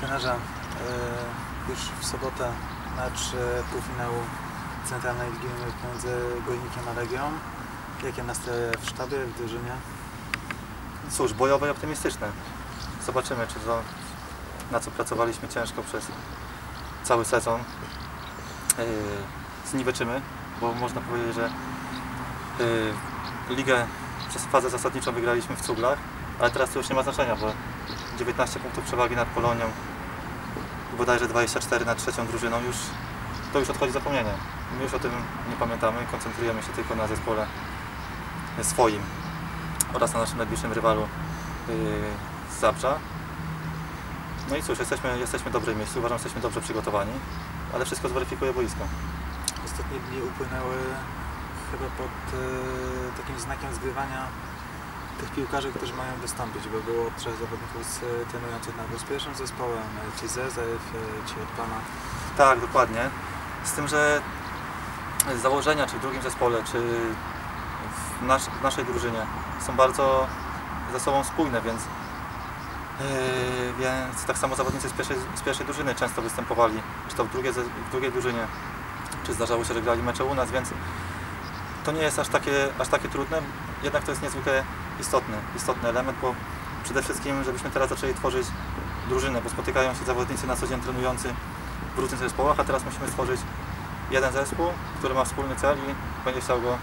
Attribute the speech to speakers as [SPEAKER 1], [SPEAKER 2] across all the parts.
[SPEAKER 1] Trenerze, y, już w sobotę mecz y, półfinału Centralnej Ligi między Górnikiem a Legią. Jakie nastroje w sztabie, w drużynie?
[SPEAKER 2] Cóż, bojowe i optymistyczne. Zobaczymy, czy to, na co pracowaliśmy ciężko przez cały sezon, yy, zniweczymy, bo można powiedzieć, że yy, ligę przez fazę zasadniczą wygraliśmy w cuglach, ale teraz to już nie ma znaczenia, bo 19 punktów przewagi nad Polonią bodajże 24 nad trzecią drużyną już to już odchodzi zapomnienie. My już o tym nie pamiętamy, koncentrujemy się tylko na zespole swoim oraz na naszym najbliższym rywalu yy, z Zabrza. No i cóż, jesteśmy, jesteśmy w dobrej miejscu, uważam, że jesteśmy dobrze przygotowani, ale wszystko zweryfikuje boisko.
[SPEAKER 1] Ostatnie dni upłynęły chyba pod y, takim znakiem zgrywania tych piłkarzy, którzy mają wystąpić, bo było trzech zawodników z, y, trenujących na z pierwszym zespołem, y, ci Zezew, y, ci od Pana.
[SPEAKER 2] Tak, dokładnie. Z tym, że założenia, czy w drugim zespole, czy w, w naszej drużynie są bardzo ze sobą spójne, więc, yy, więc tak samo zawodnicy z pierwszej, z pierwszej drużyny często występowali, czy to w, w drugiej drużynie, czy zdarzało się, że grali mecze u nas, więc to nie jest aż takie, aż takie trudne, jednak to jest niezwykle istotny, istotny element, bo przede wszystkim, żebyśmy teraz zaczęli tworzyć drużynę, bo spotykają się zawodnicy na co dzień trenujący w różnych zespołach, a teraz musimy stworzyć jeden zespół, który ma wspólny cel i będzie chciał go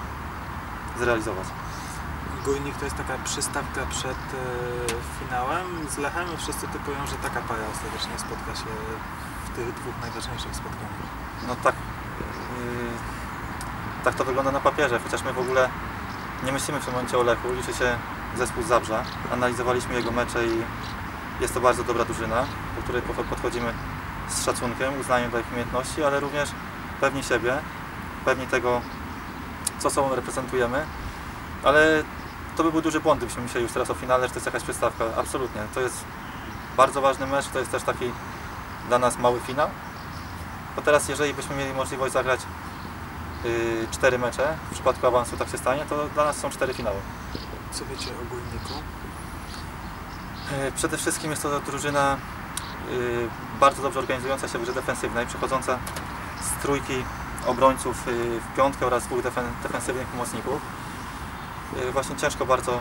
[SPEAKER 2] zrealizować.
[SPEAKER 1] Górnik to jest taka przystawka przed y, finałem z Lechem i wszyscy typują, że taka para ostatecznie spotka się w tych dwóch najważniejszych spotkaniach.
[SPEAKER 2] No tak, yy, tak to wygląda na papierze, chociaż my w ogóle nie myślimy w tym momencie o Lechu, liczy się zespół z Zabrza. Analizowaliśmy jego mecze i jest to bardzo dobra drużyna, do której po- podchodzimy z szacunkiem, uznaniem dla ich umiejętności, ale również pewni siebie, pewni tego, co sobą reprezentujemy, ale to by był duży błąd, gdybyśmy myśleli już teraz o finale, że to jest jakaś przystawka. Absolutnie. To jest bardzo ważny mecz, to jest też taki dla nas mały finał. Bo teraz, jeżeli byśmy mieli możliwość zagrać cztery mecze, w przypadku awansu tak się stanie, to dla nas są cztery finały.
[SPEAKER 1] Co wiecie o Górniku?
[SPEAKER 2] Yy, Przede wszystkim jest to drużyna yy, bardzo dobrze organizująca się w grze defensywnej, przechodząca z trójki obrońców w piątkę oraz dwóch defen- defensywnych pomocników. Właśnie ciężko bardzo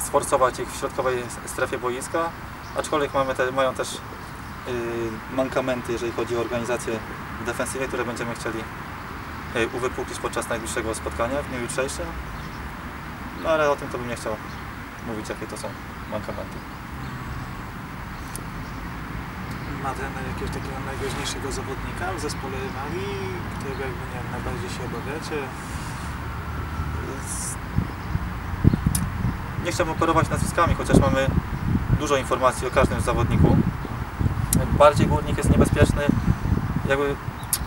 [SPEAKER 2] sforcować ich w środkowej strefie boiska, aczkolwiek mamy te, mają też mankamenty, jeżeli chodzi o organizację w defensywie, które będziemy chcieli uwypuklić podczas najbliższego spotkania w dniu jutrzejszym. No ale o tym to bym nie chciał mówić, jakie to są mankamenty.
[SPEAKER 1] Ma trener jakiegoś takiego najgroźniejszego zawodnika w zespole rywali, którego jakby nie wiem, najbardziej się obawiacie?
[SPEAKER 2] Nie chciałbym operować nazwiskami, chociaż mamy dużo informacji o każdym zawodniku. Bardziej górnik jest niebezpieczny jakby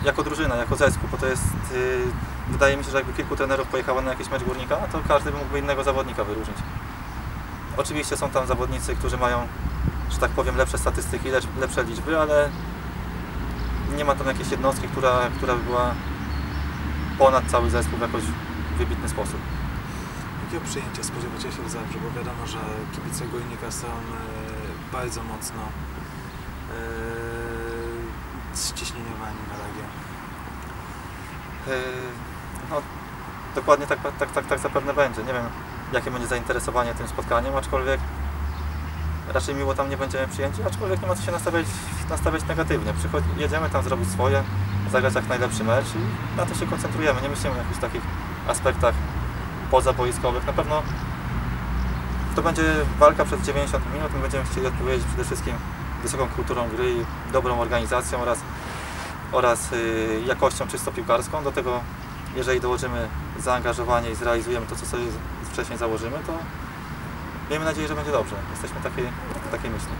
[SPEAKER 2] jako drużyna, jako zespół, bo to jest, yy, wydaje mi się, że jakby kilku trenerów pojechało na jakiś mecz górnika, to każdy by mógłby innego zawodnika wyróżnić. Oczywiście są tam zawodnicy, którzy mają, że tak powiem, lepsze statystyki, lepsze liczby, ale nie ma tam jakiejś jednostki, która, która by była ponad cały zespół w jakoś wybitny sposób.
[SPEAKER 1] Jakiego przyjęcia spodziewacie się w Zabrze? Bo wiadomo, że kibice Górnika są e, bardzo mocno ściśnieniowani na Legię.
[SPEAKER 2] Yy, No, dokładnie tak, tak, tak, tak zapewne będzie. Nie wiem, jakie będzie zainteresowanie tym spotkaniem, aczkolwiek raczej miło tam nie będziemy przyjęci, aczkolwiek nie ma co się nastawiać, nastawiać negatywnie. Jedziemy tam zrobić swoje, zagrać jak najlepszy mecz i na to się koncentrujemy. Nie myślimy o jakichś takich aspektach pozaboiskowych. Na pewno to będzie walka przez 90 minut. My będziemy chcieli odpowiedzieć przede wszystkim wysoką kulturą gry dobrą organizacją oraz oraz y, jakością czysto piłkarską. Do tego, jeżeli dołożymy zaangażowanie i zrealizujemy to, co sobie wcześniej założymy, to miejmy nadzieję, że będzie dobrze. Jesteśmy takiej, takiej myśli.